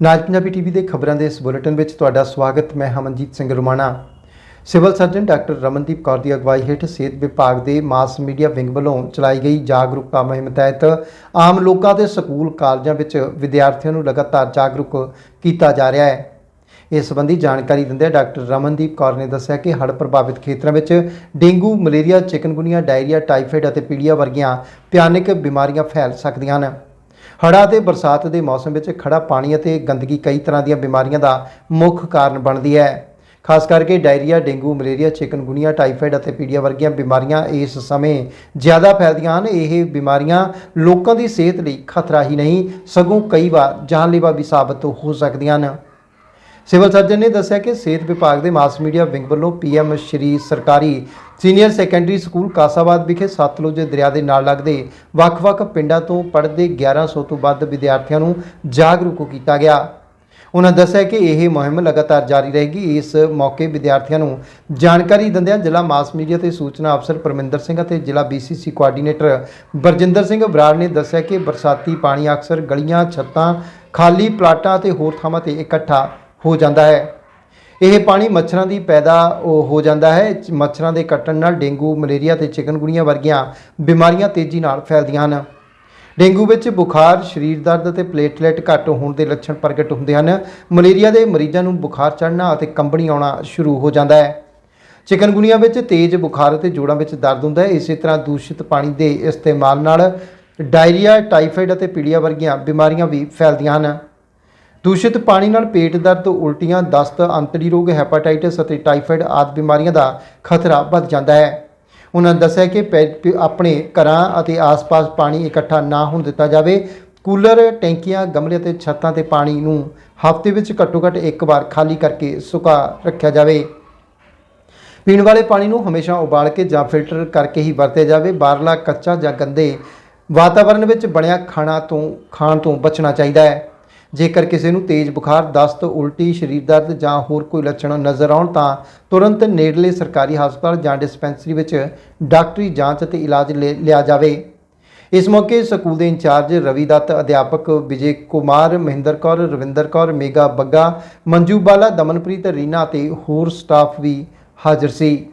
ਨਾਜ Punjabi TV ਦੇ ਖਬਰਾਂ ਦੇ ਇਸ ਬੁਲੇਟਿਨ ਵਿੱਚ ਤੁਹਾਡਾ ਸਵਾਗਤ ਮੈਂ Hamanjit Singh Rumana civil surgeon doctor Ramandeep Kaur ਦੀ ਅਗਵਾਈ ਹੇਠ ਸਿਹਤ ਵਿਭਾਗ ਦੇ ਮਾਸ ਮੀਡੀਆ ਵਿੰਗ ਵੱਲੋਂ ਚਲਾਈ ਗਈ ਜਾਗਰੂਕਤਾ ਮੁਹਿੰਮ ਤਹਿਤ ਆਮ ਲੋਕਾਂ ਦੇ ਸਕੂਲ ਕਾਲਜਾਂ ਵਿੱਚ ਵਿਦਿਆਰਥੀਆਂ ਨੂੰ ਲਗਾਤਾਰ ਜਾਗਰੂਕ ਕੀਤਾ ਜਾ ਰਿਹਾ ਹੈ ਇਸ ਸੰਬੰਧੀ ਜਾਣਕਾਰੀ ਦਿੰਦਿਆਂ ਡਾਕਟਰ ਰਮਨਦੀਪ ਕੌਰ ਨੇ ਦੱਸਿਆ ਕਿ ਹੜ੍ਹ ਪ੍ਰਭਾਵਿਤ ਖੇਤਰਾਂ ਵਿੱਚ dengue, malaria, chikungunya, diarrhoea, typhoid ਅਤੇ ਪੀਲੀਆ ਵਰਗੀਆਂ ਭਿਆਨਕ ਬਿਮਾਰੀਆਂ ਫੈਲ ਸਕਦੀਆਂ ਹਨ। ਹੜ੍ਹਾਂ ਅਤੇ ਬਰਸਾਤ ਦੇ ਮੌਸਮ ਵਿੱਚ ਖੜਾ ਪਾਣੀ ਅਤੇ ਗੰਦਗੀ ਕਈ ਤਰ੍ਹਾਂ ਦੀਆਂ ਬਿਮਾਰੀਆਂ ਦਾ ਮੁੱਖ ਕਾਰਨ ਬਣਦੀ ਹੈ। ਖਾਸ ਕਰਕੇ diarrhoea, dengue, malaria, chikungunya, typhoid ਅਤੇ ਪੀਲੀਆ ਵਰਗੀਆਂ ਬਿਮਾਰੀਆਂ ਇਸ ਸਮੇਂ ਜ਼ਿਆਦਾ ਫੈਲਦੀਆਂ ਹਨ। ਇਹ ਬਿਮਾਰੀਆਂ ਲੋਕਾਂ ਦੀ ਸਿਹਤ ਲਈ ਖਤਰਾ ਹੀ ਨਹੀਂ, ਸਗੋਂ ਕਈ ਵਾਰ ਜਾਨਲੇਵਾ ਵੀ ਸਾਬਤ ਹੋ ਸਕਦੀਆਂ ਹਨ। ਸਿਵਲ ਸਰਜਨ ਨੇ ਦੱਸਿਆ ਕਿ ਸਿਹਤ ਵਿਭਾਗ ਦੇ ਮਾਸ ਮੀਡੀਆ ਵਿੰਗ ਵੱਲੋਂ ਪੀਐਮ ਸ਼੍ਰੀ ਸਰਕਾਰੀ ਸੀਨੀਅਰ ਸੈਕੰਡਰੀ ਸਕੂਲ ਕਾਸਾਬਾਦ ਵਿਖੇ ਸਤਲੁਜ ਦਰਿਆ ਦੇ ਨਾਲ ਲੱਗਦੇ ਵੱਖ-ਵੱਖ ਪਿੰਡਾਂ ਤੋਂ ਪੜ੍ਹਦੇ 1100 ਤੋਂ ਵੱਧ ਵਿਦਿਆਰਥੀਆਂ ਨੂੰ ਜਾਗਰੂਕ ਕੀਤਾ ਗਿਆ। ਉਹਨਾਂ ਦੱਸਿਆ ਕਿ ਇਹ ਮੁਹਿੰਮ ਲਗਾਤਾਰ ਜਾਰੀ ਰਹੇਗੀ। ਇਸ ਮੌਕੇ ਵਿਦਿਆਰਥੀਆਂ ਨੂੰ ਜਾਣਕਾਰੀ ਦਿੰਦਿਆਂ ਜ਼ਿਲ੍ਹਾ ਮਾਸ ਮੀਡੀਆ ਤੇ ਸੂਚਨਾ ਅਫਸਰ ਪਰਮਿੰਦਰ ਸਿੰਘ ਅਤੇ ਜ਼ਿਲ੍ਹਾ ਬੀਸੀਸੀ ਕੋਆਰਡੀਨੇਟਰ ਬਰਜਿੰਦਰ ਸਿੰਘ ਬਰਾੜ ਨੇ ਦੱਸਿਆ ਕਿ ਬਰਸਾਤੀ ਪਾਣੀ ਅਕਸਰ ਗਲੀਆਂ, ਛੱਤਾਂ, ਖਾਲੀ ਪਲਾਟਾਂ ਅਤੇ ਹੋਰ ਥਾਵਾਂ ਤੇ ਇਕੱਠਾ ਹੋ ਜਾਂਦਾ ਹੈ। ਇਹ ਪਾਣੀ ਮੱਛਰਾਂ ਦੀ ਪੈਦਾ ਹੋ ਜਾਂਦਾ ਹੈ। ਮੱਛਰਾਂ ਦੇ ਕੱਟਣ ਨਾਲ ਡੇਂਗੂ, ਮਲੇਰੀਆ ਤੇ ਚਿਕਨਗੁਨੀਆ ਵਰਗੀਆਂ ਬਿਮਾਰੀਆਂ ਤੇਜ਼ੀ ਨਾਲ ਫੈਲਦੀਆਂ ਹਨ। ਡੇਂਗੂ ਵਿੱਚ ਬੁਖਾਰ, ਸਰੀਰ ਦਰਦ ਅਤੇ ਪਲੇਟਲੇਟ ਘੱਟ ਹੋਣ ਦੇ ਲੱਛਣ ਪ੍ਰਗਟ ਹੁੰਦੇ ਹਨ। ਮਲੇਰੀਆ ਦੇ ਮਰੀਜ਼ਾਂ ਨੂੰ ਬੁਖਾਰ ਚੜ੍ਹਨਾ ਅਤੇ ਕੰਬਣੀ ਆਉਣਾ ਸ਼ੁਰੂ ਹੋ ਜਾਂਦਾ ਹੈ। ਚਿਕਨਗੁਨੀਆ ਵਿੱਚ ਤੇਜ਼ ਬੁਖਾਰ ਅਤੇ ਜੋੜਾਂ ਵਿੱਚ ਦਰਦ ਹੁੰਦਾ ਹੈ। ਇਸੇ ਤਰ੍ਹਾਂ ਦੂਸ਼ਿਤ ਪਾਣੀ ਦੇ ਇਸਤੇਮਾਲ ਨਾਲ ਡਾਇਰੀਆ ਟਾਈਫਾਈਡ ਅਤੇ ਪੀਲੀਆ ਵਰਗੀਆਂ ਬਿਮਾਰੀਆਂ ਵੀ ਫੈਲਦੀਆਂ ਹਨ। ਦੂਸ਼ਿਤ ਪਾਣੀ ਨਾਲ ਪੇਟ ਦਰਦ, ਉਲਟੀਆਂ, ਦਸਤ, ਅੰਤੜੀ ਰੋਗ ਹੈਪਾਟਾਈਟਿਸ ਅਤੇ ਟਾਈਫਾਈਡ ਆਦਿ ਬਿਮਾਰੀਆਂ ਦਾ ਖਤਰਾ ਵੱਧ ਜਾਂਦਾ ਹੈ। ਉਹਨਾਂ ਦੱਸਿਆ ਕਿ ਪੈ- ਪ- ਆਪਣੇ ਘਰਾਂ ਅਤੇ ਆਸ-ਪਾਸ ਪਾਣੀ ਇਕੱਠਾ ਨਾ ਹੋਣ ਦਿੱਤਾ ਜਾਵੇ। ਕੂਲਰ, ਟੈਂਕੀਆਂ, ਗਮਲੇ ਅਤੇ ਛੱਤਾਂ ਤੇ ਪਾਣੀ ਨੂੰ ਹਫ਼ਤੇ ਵਿੱਚ ਘੱਟੋ-ਘੱਟ ਇੱਕ ਵਾਰ ਖਾਲੀ ਕਰਕੇ ਸੁਕਾ ਰੱਖਿਆ ਜਾਵੇ। ਪੀਣ ਵਾਲੇ ਪਾਣੀ ਨੂੰ ਹਮੇਸ਼ਾ ਉਬਾਲ ਕੇ ਜਾਂ ਫਿਲਟਰ ਕਰਕੇ ਹੀ ਵਰਤਿਆ ਜਾਵੇ। ਬਾਹਰਲਾ ਕੱਚਾ ਜਾਂ ਗੰਦੇ ਵਾਤਾਵਰਣ ਵਿੱਚ ਬਣਿਆ ਖਾਣਾ ਤੋਂ, ਖਾਣ ਤੋਂ ਬਚਣਾ ਚਾਹੀਦਾ ਹੈ। ਜੇਕਰ ਕਿਸੇ ਨੂੰ ਤੇਜ਼ ਬੁਖਾਰ, ਦਸਤ, ਉਲਟੀ, ਸਰੀਰ ਦਰਦ ਜਾਂ ਹੋਰ ਕੋਈ ਲੱਛਣ ਨਜ਼ਰ ਆਉਣ ਤਾਂ ਤੁਰੰਤ ਨੇੜਲੇ ਸਰਕਾਰੀ ਹਸਪਤਾਲ ਜਾਂ ਡਿਸਪੈਂਸਰੀ ਵਿੱਚ ਡਾਕਟਰੀ ਜਾਂਚ ਅਤੇ ਇਲਾਜ ਲੈ- ਲਿਆ ਜਾਵੇ। ਇਸ ਮੌਕੇ ਸਕੂਲ ਦੇ ਇੰਚਾਰਜ ਰਵੀ ਦੱਤ, ਅਧਿਆਪਕ ਵਿਜੇ ਕੁਮਾਰ, ਮਹਿੰਦਰ ਕੌਰ, ਰਵਿੰਦਰ ਕੌਰ, ਮੇਗਾ ਬੱਗਾ, ਮੰਜੂ ਬਾਲਾ, ਦਮਨਪ੍ਰੀਤ ਰੀਨਾ ਅਤੇ ਹੋਰ ਸਟਾਫ ਵੀ ਹਾਜ਼ਰ ਸੀ।